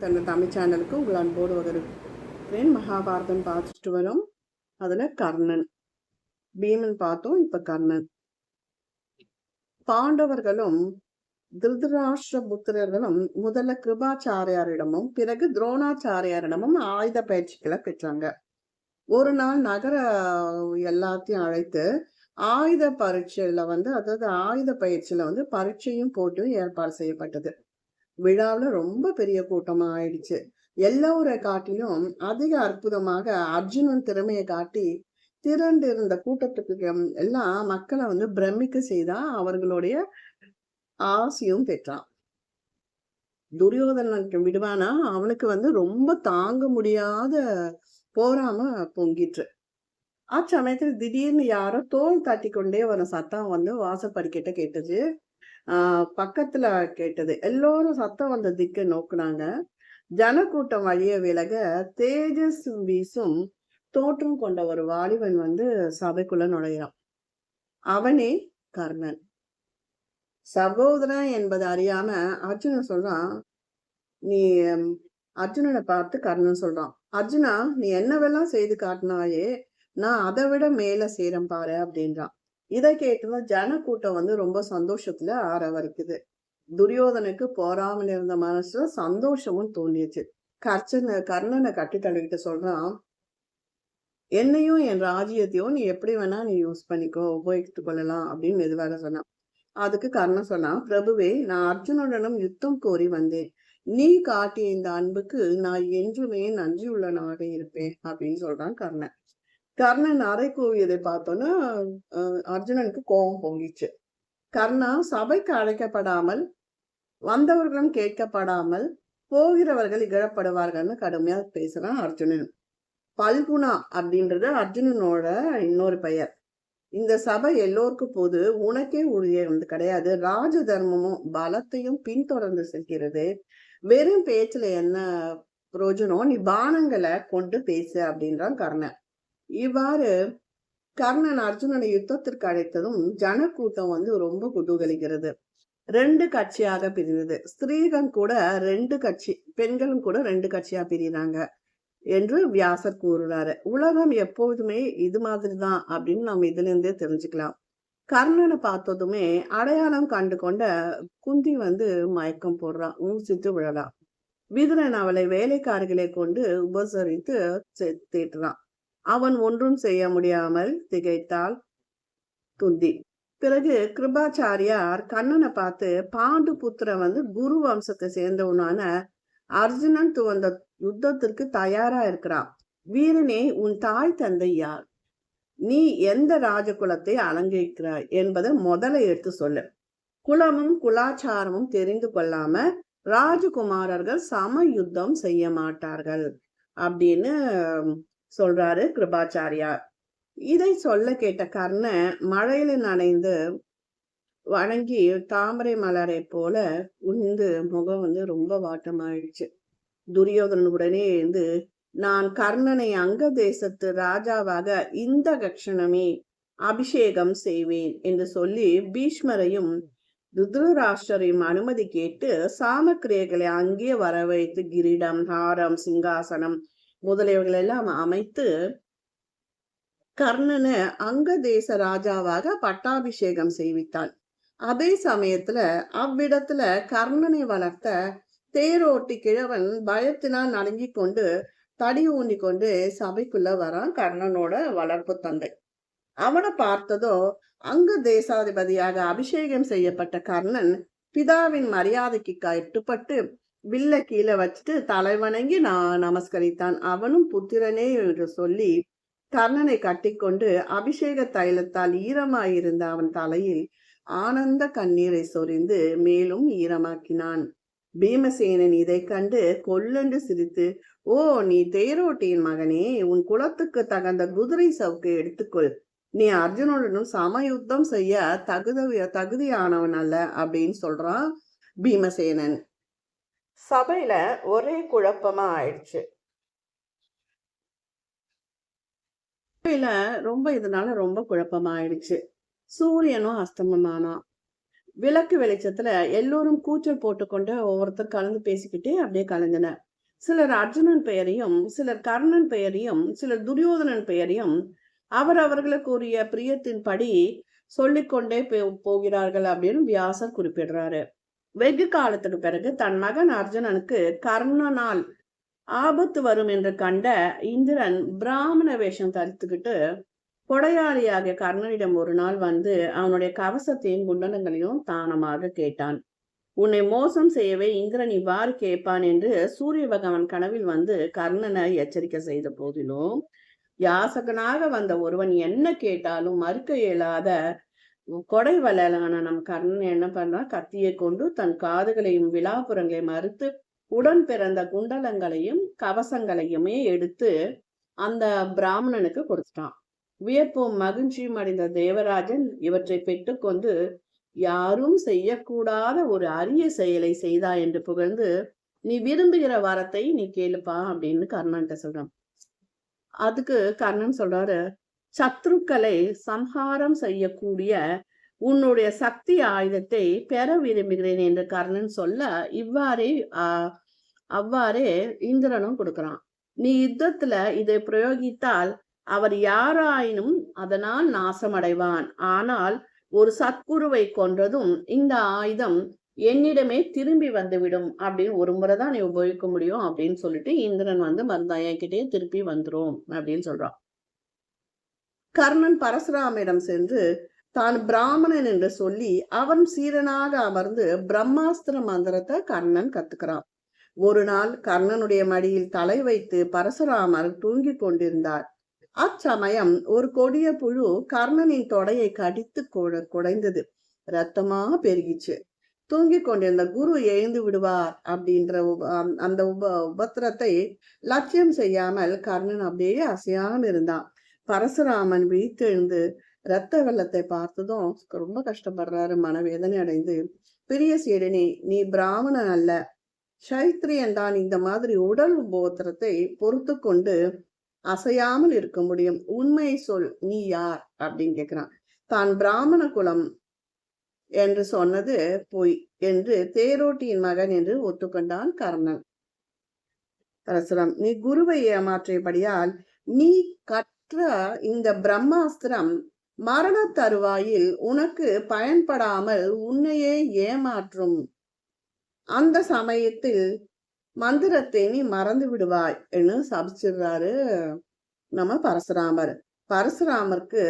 தன்னை தமிழ் சேனலுக்கு உங்கள் அன்போடு வரவேற்கிறேன் மகாபாரதம் பார்த்துட்டு வரோம். அதில் கர்ணன். பீமன் பார்த்தோம் இப்போ கர்ணன். பாண்டவர்களும் திருதராஷ்டிர புத்திரர்களும் முதல்ல கிருபாச்சாரியாரிடமும் பிறகு துரோணாச்சாரியாரிடமும் ஆயுத பயிற்சிகளை பெற்றாங்க. ஒரு நாள் நகர எல்லாத்தையும் அழைத்து ஆயுத பரீட்சையில வந்து அதாவது ஆயுத பயிற்சியில வந்து பரீட்சையும் போட்டியும் ஏற்பாடு செய்யப்பட்டது. விழாவில் ரொம்ப பெரிய கூட்டமாக ஆயிடுச்சு. எல்லோரை காட்டிலும் அதிக அற்புதமாக அர்ஜுனன் திறமையை காட்டி திரண்டு இருந்த கூட்டத்துக்கு எல்லாம் மக்களை வந்து பிரமிக்க செய்தா அவர்களுடைய ஆசையும் பெற்றான். துரியோதனனுக்கு விடுவானா? அவனுக்கு வந்து ரொம்ப தாங்க முடியாத போராம பொங்கிற்று. அச்சமயத்தில் திடீர்னு யாரோ தோல் தாட்டி கொண்டே வர சத்தம் வந்து வாசப்படிக்கிட்ட கேட்டது. பக்கத்துல கேட்டது. எல்லோரும் சத்தம் வந்த திக்கை நோக்குனாங்க. ஜனக்கூட்டம் வழிய விலக தேஜஸ் வீசும் தோற்றம் கொண்ட ஒரு வாலிபன் வந்து சபைக்குள்ள நுழையிறான். அவனே கர்ணன். சகோதரன் என்பது அறியாம அர்ஜுனன் சொல்றான் நீ அர்ஜுனனை பார்த்து கர்ணன் சொல்றான் அர்ஜுனா நீ என்னவெல்லாம் செய்து காட்டினாயே நான் அதை விட மேல சேரம் பாரு அப்படின்றான். இதை கேட்டுதான் ஜனக்கூட்டம் வந்து ரொம்ப சந்தோஷத்துல ஆரவரிக்குது துரியோதனுக்கு போராமல் இருந்த மனசுல சந்தோஷமும் தோண்டிச்சு கர்ச்சனை கர்ணனை கட்டி தள்ளிக்கிட்டு சொல்றான் என்னையும் என் ராஜ்யத்தையும் நீ எப்படி வேணா நீ யூஸ் பண்ணிக்கோ உபயோகித்து கொள்ளலாம் அப்படின்னு மெதுவாக சொன்னான். அதுக்கு கர்ணன் சொன்னான் பிரபுவே நான் அர்ஜுனுடனும் யுத்தம் கோரி வந்தேன். நீ காட்டிய இந்த அன்புக்கு நான் என்றுமே நன்றி உள்ளனாக இருப்பேன் அப்படின்னு சொல்றான் கர்ணன். கர்ணன் அறை கூவியதை பார்த்தோன்னா அர்ஜுனனுக்கு கோபம் பொங்கிச்சு. கர்ணா சபைக்கு அழைக்கப்படாமல் வந்தவர்களும் கேட்கப்படாமல் போகிறவர்கள் இகழப்படுவார்கள்னு கடுமையா பேசுறான் அர்ஜுனன். பல்குணா அப்படின்றது அர்ஜுனனோட இன்னொரு பெயர். இந்த சபை எல்லோருக்கும் போது உனக்கே உறுதியை வந்து கிடையாது. ராஜ தர்மமும் பலத்தையும் பின்தொடர்ந்து செல்கிறது. வெறும் பேச்சுல என்ன பிரயோஜனம்? நீ பானங்களை கொண்டு பேசு அப்படின்றான் கர்ணன். இவ்வாறு கர்ணன் அர்ஜுனனை யுத்தத்திற்கு அழைத்ததும் ஜனக்கூட்டம் வந்து ரொம்ப குதூகலிக்கிறது. ரெண்டு கட்சியாக பிரிந்தது. ஸ்திரீகள் கூட ரெண்டு கட்சி பெண்களும் கூட ரெண்டு கட்சியா பிரிகிறாங்க என்று வியாசர் கூறுறாரு. உலகம் எப்போதுமே இது மாதிரிதான் அப்படின்னு நம்ம இதுல இருந்தே தெரிஞ்சுக்கலாம். கர்ணனை பார்த்ததுமே அடையாளம் கண்டு கொண்ட குந்தி வந்து மயக்கம் போடுறான் ஊசித்து விழலாம் விதுரன் அவளை வேலைக்காரர்களை கொண்டு உபசரித்து தேட்டுறான் அவன் ஒன்றும் செய்ய முடியாமல் திகைத்தாள் குந்தி பிறகு கிருபாச்சாரியார் கண்ணனை பார்த்து பாண்டு புத்திர வந்து குரு வம்சத்தை சேர்ந்தவனான அர்ஜுனன் துவந்த யுத்தத்திற்கு தயாரா இருக்கிறான். வீரனே உன் தாய் தந்தை யார்? நீ எந்த ராஜகுலத்தை அலங்கரிக்கிறாய் என்பதை முதல்ல எடுத்து சொல்லு. குலமும் குலாச்சாரமும் தெரிந்து கொள்ளாம ராஜகுமாரர்கள் சம யுத்தம் செய்ய மாட்டார்கள் அப்படின்னு சொல்றாரு கிருபாச்சாரியார். இதை சொல்ல கேட்ட கர்ண மழையில நனைந்து வணங்கி தாமரை மலரை போல உந்து முகம் வந்து ரொம்ப வாட்டமாயிடுச்சு. துரியோதனன் உடனே இருந்து நான் கர்ணனை அங்க தேசத்து ராஜாவாக இந்த கட்சணமே அபிஷேகம் செய்வேன் என்று சொல்லி பீஷ்மரையும் ருத்ரராஷ்டரையும் அனுமதி கேட்டு சாமக்கிரியர்களை அங்கே வரவைத்து கிரீடம் ஹாரம் சிங்காசனம் முதலியவர்கள் எல்லாம் அமைத்து கர்ணனை அங்க தேச ராஜாவாக பட்டாபிஷேகம் செய்வித்தான் அதே சமயத்துல அவ்விடத்துல கர்ணனை வளர்த்த தேரோட்டி கிழவன் பயத்தினால் நடுங்கி கொண்டு தடி ஊண்டி கொண்டு சபைக்குள்ள வரான் கர்ணனோட வளர்ப்பு தந்தை. அவனை பார்த்ததோ அங்க தேசாதிபதியாக அபிஷேகம் செய்யப்பட்ட கர்ணன் பிதாவின் மரியாதைக்கு கட்டுப்பட்டு வில்ல கீழே வச்சுட்டு தலைவணங்கி நான் நமஸ்கரித்தான். அவனும் புத்திரனே என்று சொல்லி கர்ணனை கட்டிக்கொண்டு அபிஷேக தைலத்தால் ஈரமாயிருந்த அவன் தலையில் ஆனந்த கண்ணீரை சொரிந்து மேலும் ஈரமாக்கினான். பீமசேனன் இதை கண்டு கொல்லென்று சிரித்து ஓ நீ தேரோட்டியின் மகனே உன் குலத்துக்கு தகுந்த குதிரை சவுக்கை எடுத்துக்கொள். நீ அர்ஜுனுடனும் சமயுத்தம் செய்ய தகுதி தகுதியானவன் அல்ல அப்படின்னு சொல்றான் பீமசேனன். சபையில ஒரே குழப்பமா ஆயிடுச்சு. சபையில ரொம்ப இதனால ரொம்ப குழப்பமா ஆயிடுச்சு. சூரியனும் அஸ்தமமானான் விளக்கு வெளிச்சத்துல எல்லோரும் கூச்சல் போட்டுக்கொண்டு ஒவ்வொருத்தர் கலந்து பேசிக்கிட்டே அப்படியே கலந்தனர் சிலர் அர்ஜுனன் பெயரையும் சிலர் கர்ணன் பெயரையும் சிலர் துரியோதனன் பெயரையும் அவர் அவர்களுக்கு உரிய பிரியத்தின்படி சொல்லிக்கொண்டே போகிறார்கள் அப்படின்னு வியாசர் குறிப்பிடுறாரு. வெகு காலத்துக்கு பிறகு தன் மகன் அர்ஜுனனுக்கு கர்ணனால் ஆபத்து வரும் என்று கண்ட இந்திரன் பிராமண வேஷம் தரித்துக்கிட்டு கொடையாளியாகிய கர்ணனிடம் ஒரு நாள் வந்து அவனுடைய கவசத்தையும் குண்டலங்களையும் தானமாக கேட்டான். உன்னை மோசம் செய்யவே இந்திரன் இவ்வாறு கேட்பான் என்று சூரிய பகவான் கனவில் வந்து கர்ணனை எச்சரிக்கை செய்த போதிலும் யாசகனாக வந்த ஒருவன் என்ன கேட்டாலும் மறுக்க இயலாத கொடை வளலான நம் கர்ணன் என்ன பண்றான்? கத்தியை கொண்டு தன் காதுகளையும் விழாப்புறங்களையும் மறுத்து உடன் பிறந்த குண்டலங்களையும் கவசங்களையுமே எடுத்து அந்த பிராமணனுக்கு கொடுத்துட்டான். வியப்பும் மகிழ்ச்சியும் அடைந்த தேவராஜன் இவற்றை பெற்றுக்கொண்டு யாரும் செய்யக்கூடாத ஒரு அரிய செயலை செய்தா? என்று புகழ்ந்து நீ விரும்புகிற வரத்தை நீ கேளுப்பா அப்படின்னு கர்ணன்ட்ட சொல்றான். அதுக்கு கர்ணன் சொல்றாரு சத்ருக்களை சம்ஹாரம் செய்யக்கூடிய உன்னுடைய சக்தி ஆயுதத்தை பெற விரும்புகிறேன் என்று கர்ணன் சொல்ல இவ்வாறே ஆஹ் அவ்வாறே இந்திரனும் கொடுக்கிறான். நீ யுத்தத்துல இதை பிரயோகித்தால் அவர் யாராயினும் அதனால் நாசமடைவான். ஆனால் ஒரு சத்குருவை கொன்றதும் இந்த ஆயுதம் என்னிடமே திரும்பி வந்துவிடும் அப்படின்னு ஒரு முறை தான் நீ உபயோகிக்க முடியும் அப்படின்னு சொல்லிட்டு இந்திரன் வந்து மருந்தாயக்கிட்டே திருப்பி வந்துரும் அப்படின்னு சொல்றான். கர்ணன் பரசுராமிடம் சென்று தான் பிராமணன் என்று சொல்லி அவன் சீரனாக அமர்ந்து பிரம்மாஸ்திர மந்திரத்தை கர்ணன் கத்துக்கிறான். ஒரு நாள் கர்ணனுடைய மடியில் தலை வைத்து பரசுராமர் தூங்கிக் கொண்டிருந்தார். அச்சமயம் ஒரு கொடிய புழு கர்ணனின் தொடையை கடித்து குடைந்தது. ரத்தமா பெருகிச்சு. தூங்கி கொண்டிருந்த குரு எழுந்து விடுவார் அப்படின்ற அந்த உப உபத்திரத்தை லட்சியம் செய்யாமல் கர்ணன் அப்படியே அசையாமல் இருந்தான். பரசுராமன் விழித்தெழுந்து இரத்த வெள்ளத்தை பார்த்ததும் ரொம்ப கஷ்டப்படுறாரு. மனவேதனை அடைந்து பெரிய சீடனி நீ பிராமணன் அல்ல. சைத்திரியன் தான் இந்த மாதிரி உடல் உபோத்திரத்தை பொறுத்து கொண்டு அசையாமல் இருக்க முடியும். உண்மை சொல் நீ யார்? அப்படின்னு கேக்குறான். தான் பிராமண குலம் என்று சொன்னது பொய் என்று தேரோட்டியின் மகன் என்று ஒத்துக்கொண்டான் கர்ணன். பரசுரம் நீ குருவை ஏமாற்றியபடியால் நீ கட் இந்த பிரம்மாஸ்திரம் மரண தருவாயில் உனக்கு பயன்படாமல் உன்னையே ஏமாற்றும். அந்த சமயத்தில் மந்திரத்தை நீ மறந்து விடுவாய் என்று சபிச்சிடுறாரு நம்ம பரசுராமர். பரசுராமருக்கு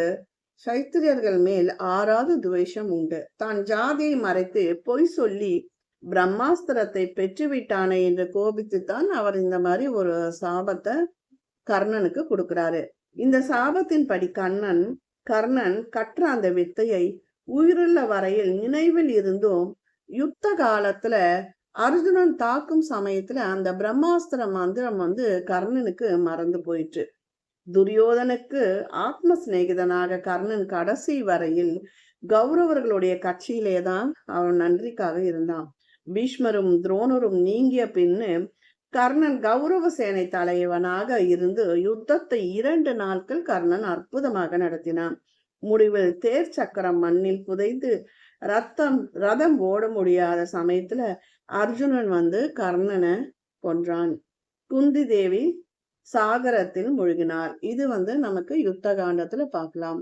சைத்திரியர்கள் மேல் ஆறாவது துவேஷம் உண்டு. தான் ஜாதியை மறைத்து பொய் சொல்லி பிரம்மாஸ்திரத்தை பெற்றுவிட்டானே என்று கோபித்துத்தான் அவர் இந்த மாதிரி ஒரு சாபத்தை கர்ணனுக்கு கொடுக்கிறாரு. இந்த சாபத்தின்படி கண்ணன் கர்ணன் கற்ற அந்த வித்தையை உயிருள்ள வரையில் நினைவில் இருந்தும் யுத்த காலத்துல அர்ஜுனன் தாக்கும் சமயத்துல அந்த பிரம்மாஸ்திர மந்திரம் வந்து கர்ணனுக்கு மறந்து போயிற்று. துரியோதனுக்கு ஆத்ம சிநேகிதனாக கர்ணன் கடைசி வரையில் கௌரவர்களுடைய கட்சியிலே தான் அவன் நன்றிக்காக இருந்தான். பீஷ்மரும் துரோணரும் நீங்கிய பின்னு கர்ணன் கௌரவ சேனை தலைவனாக இருந்து யுத்தத்தை இரண்டு நாட்கள் கர்ணன் அற்புதமாக நடத்தினான். முடிவில் தேர் சக்கரம் மண்ணில் புதைந்து ரத்தம் ரதம் ஓட முடியாத சமயத்துல அர்ஜுனன் வந்து கர்ணனை கொன்றான். குந்தி தேவி சாகரத்தில் மூழ்கினார் இது வந்து நமக்கு யுத்த காண்டத்துல பார்க்கலாம்.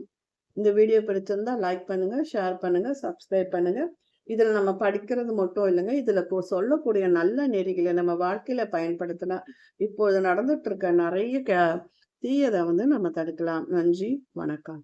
இந்த வீடியோ பிடிச்சிருந்தா லைக் பண்ணுங்க ஷேர் பண்ணுங்க சப்ஸ்கிரைப் பண்ணுங்க. இதுல நம்ம படிக்கிறது மட்டும் இல்லைங்க. இதுல சொல்லக்கூடிய நல்ல நெறிகளை நம்ம வாழ்க்கையில பயன்படுத்தினா இப்போது நடந்துட்டு இருக்க நிறைய க தீயதை வந்து நம்ம தடுக்கலாம். நன்றி. வணக்கம்.